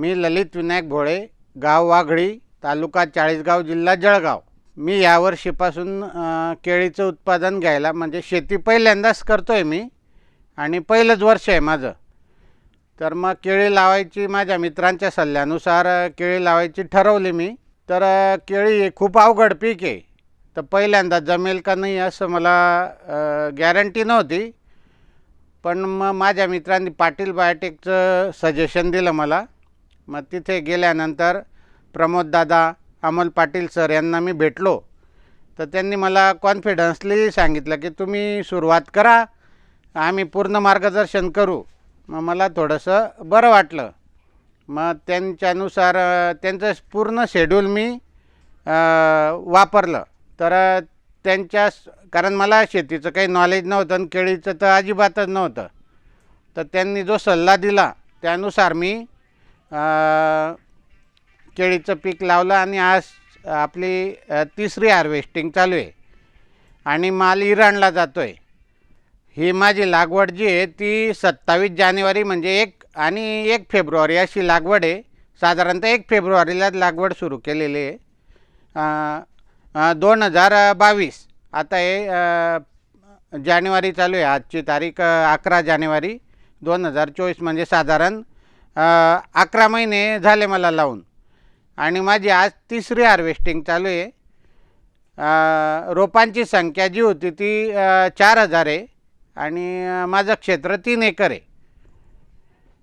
मी ललित विनायक भोळे गाव वाघळी तालुका चाळीसगाव जिल्हा जळगाव. मी यावर्षीपासून केळीचं उत्पादन घ्यायला म्हणजे शेती पहिल्यांदाच करतो आहे मी आणि पहिलंच वर्ष आहे माझं. तर मग केळी लावायची माझ्या मित्रांच्या सल्ल्यानुसार केळी लावायची ठरवली मी. तर केळी खूप अवघड पीक आहे. तर पहिल्यांदा जमेल का नाही असं मला गॅरंटी नव्हती. पण मग माझ्या मित्रांनी पाटील बायोटेकचं सजेशन दिलं मला. मग तिथे गेल्यानंतर प्रमोददादा अमोल पाटील सर यांना मी भेटलो. तर त्यांनी मला कॉन्फिडन्सली सांगितलं की तुम्ही सुरुवात करा आम्ही पूर्ण मार्गदर्शन करू. मग मला थोडंसं बरं वाटलं. मग त्यांच्यानुसार त्यांचं पूर्ण शेड्यूल मी वापरलं. तर त्यांच्या कारण मला शेतीचं काही नॉलेज नव्हतं आणि केळीचं तर अजिबातच नव्हतं. तर त्यांनी जो सल्ला दिला त्यानुसार मी केळीचं पीक लावलं आणि आज आपली तिसरी हार्वेस्टिंग चालू आहे. आणि माल इराणला जातो आहे ही माझी लागवड जी आहे ती सत्तावीस जानेवारी म्हणजे एक आणि एक फेब्रुवारी अशी लागवड आहे. साधारणतः एक फेब्रुवारीला लागवड सुरू केलेली आहे. दोन हजार बावीस. आता हे जानेवारी चालू आहे. आजची तारीख अकरा जानेवारी दोन हजार चोवीस म्हणजे साधारण अकरा महिने झाले मला लावून. आणि माझी आज तिसरी हार्वेस्टिंग चालू आहे. रोपांची संख्या जी होती ती चार हजार आहे. आणि माझं क्षेत्र तीन एकर आहे.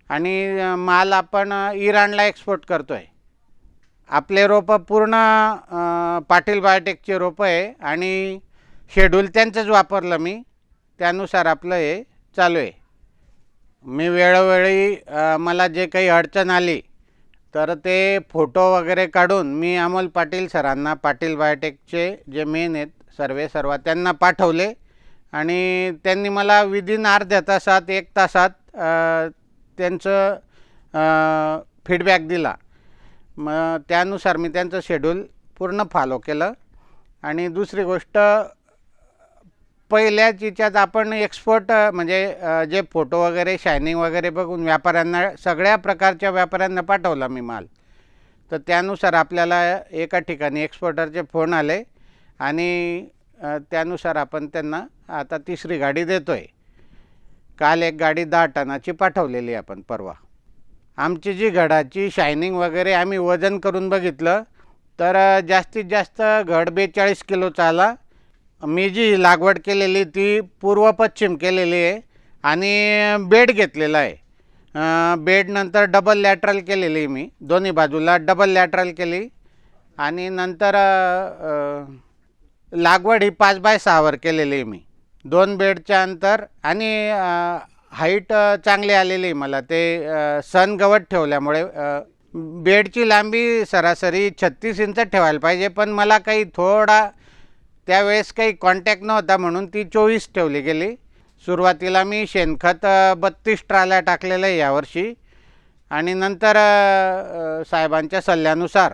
आणि माल आपण इराणला एक्सपोर्ट करतो आहे आपले रोपं पूर्ण पाटील बायोटेकचे रोपं आहे. आणि शेड्यूल त्यांचंच वापरलं मी. त्यानुसार आपलं हे चालू आहे. मी वेळोवेळी मला जे काही अडचण आली तर ते फोटो वगैरे काढून मी अमोल पाटील सरांना पाटील बायोटेकचे जे मेन आहेत सर्वे सर्व त्यांना पाठवले. आणि त्यांनी मला विदिन अर्ध्या तासात एक तासात त्यांचं फीडबॅक दिला. मग त्यानुसार मी त्यांचं शेड्यूल पूर्ण फॉलो केलं. आणि दुसरी गोष्ट पहिल्याच याच्यात आपण एक्सपोर्ट म्हणजे जे फोटो वगैरे शायनिंग वगैरे बघून व्यापाऱ्यांना सगळ्या प्रकारच्या व्यापाऱ्यांना पाठवला मी माल. तर त्यानुसार आपल्याला एका ठिकाणी एक्सपोर्टरचे फोन आले आणि त्यानुसार आपण त्यांना आता तिसरी गाडी देतो आहे काल एक गाडी दहा टनाची पाठवलेली आहे आपण परवा. आमची जी घडाची शायनिंग वगैरे आम्ही वजन करून बघितलं तर जास्तीत जास्त घड बेचाळीस किलोचा आला. मी जी लागवड केलेली ती पूर्व पश्चिम केलेली आहे आणि बेड घेतलेला आहे. बेडनंतर डबल लॅटरल केलेली आहे मी दोन्ही बाजूला डबल लॅटरल केली. आणि नंतर लागवड ही पाच बाय सहावर केलेली आहे मी. दोन बेडच्या अंतर आणि हाईट चांगली आलेली आहे मला. ते सन गवत ठेवल्यामुळे बेडची लांबी सरासरी छत्तीस इंच ठेवायला पाहिजे. पण मला काही थोडा त्यावेळेस काही कॉन्टॅक्ट नव्हता म्हणून ती चोवीस ठेवली गेली. सुरुवातीला मी शेणखत बत्तीस ट्राल्या टाकलेलं आहे यावर्षी. आणि नंतर साहेबांच्या सल्ल्यानुसार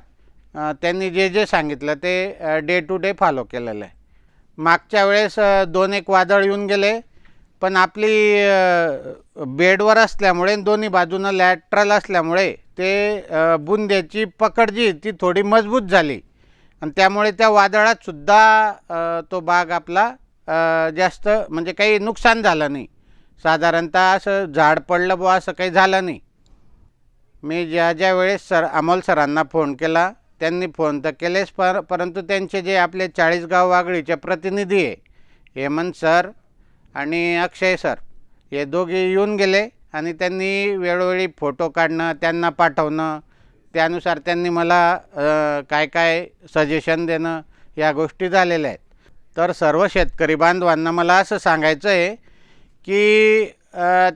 त्यांनी जे जे सांगितलं ते डे टू डे फॉलो केलेलं आहे. मागच्या वेळेस दोन एक वादळ येऊन गेले. पण आपली बेडवर असल्यामुळे दोन्ही बाजूनं लॅट्रल असल्यामुळे ते बुंद्याची पकड जी ती थोडी मजबूत झाली. आणि त्यामुळे त्या वादळात सुद्धा तो बाग आपला जास्त म्हणजे काही नुकसान झालं नाही. साधारणतः असं झाड पडलं बुवा असं काही झालं नाही. मी ज्या ज्या वेळेस सर अमोल सरांना फोन केला त्यांनी फोन तर केलेच पर परंतु त्यांचे जे आपले चाळीसगाव वागळीचे प्रतिनिधी आहे हेमंत सर आणि अक्षय सर हे दोघे येऊन गेले आणि त्यांनी वेळोवेळी फोटो काढणं त्यांना पाठवणं त्यानुसार त्यांनी मला काय काय सजेशन देणं या गोष्टी झालेल्या आहेत. तर सर्व शेतकरी बांधवांना मला असं सांगायचं आहे की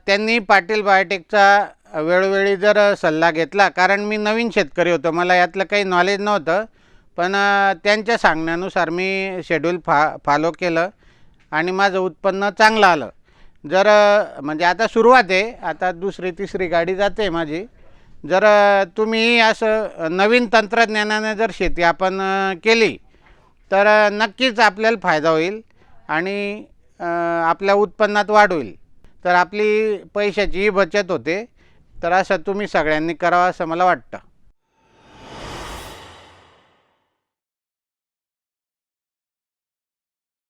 त्यांनी पाटील बायोटेकचा वेळोवेळी जर सल्ला घेतला कारण मी नवीन शेतकरी होतो मला यातलं काही नॉलेज नव्हतं पण त्यांच्या सांगण्यानुसार मी शेड्यूल फा फॉलो केलं आणि माझं उत्पन्न चांगलं आलं. जर म्हणजे आता सुरुवात आहे आता दुसरी तिसरी गाडी जाते माझी जर तुम्ही असं नवीन तंत्रज्ञानाने जर शेती आपण केली तर नक्कीच आपल्याला फायदा होईल आणि आपल्या उत्पन्नात वाढ होईल. तर आपली पैशाचीही बचत होते. तर असं तुम्ही सगळ्यांनी करावं असं मला वाटतं.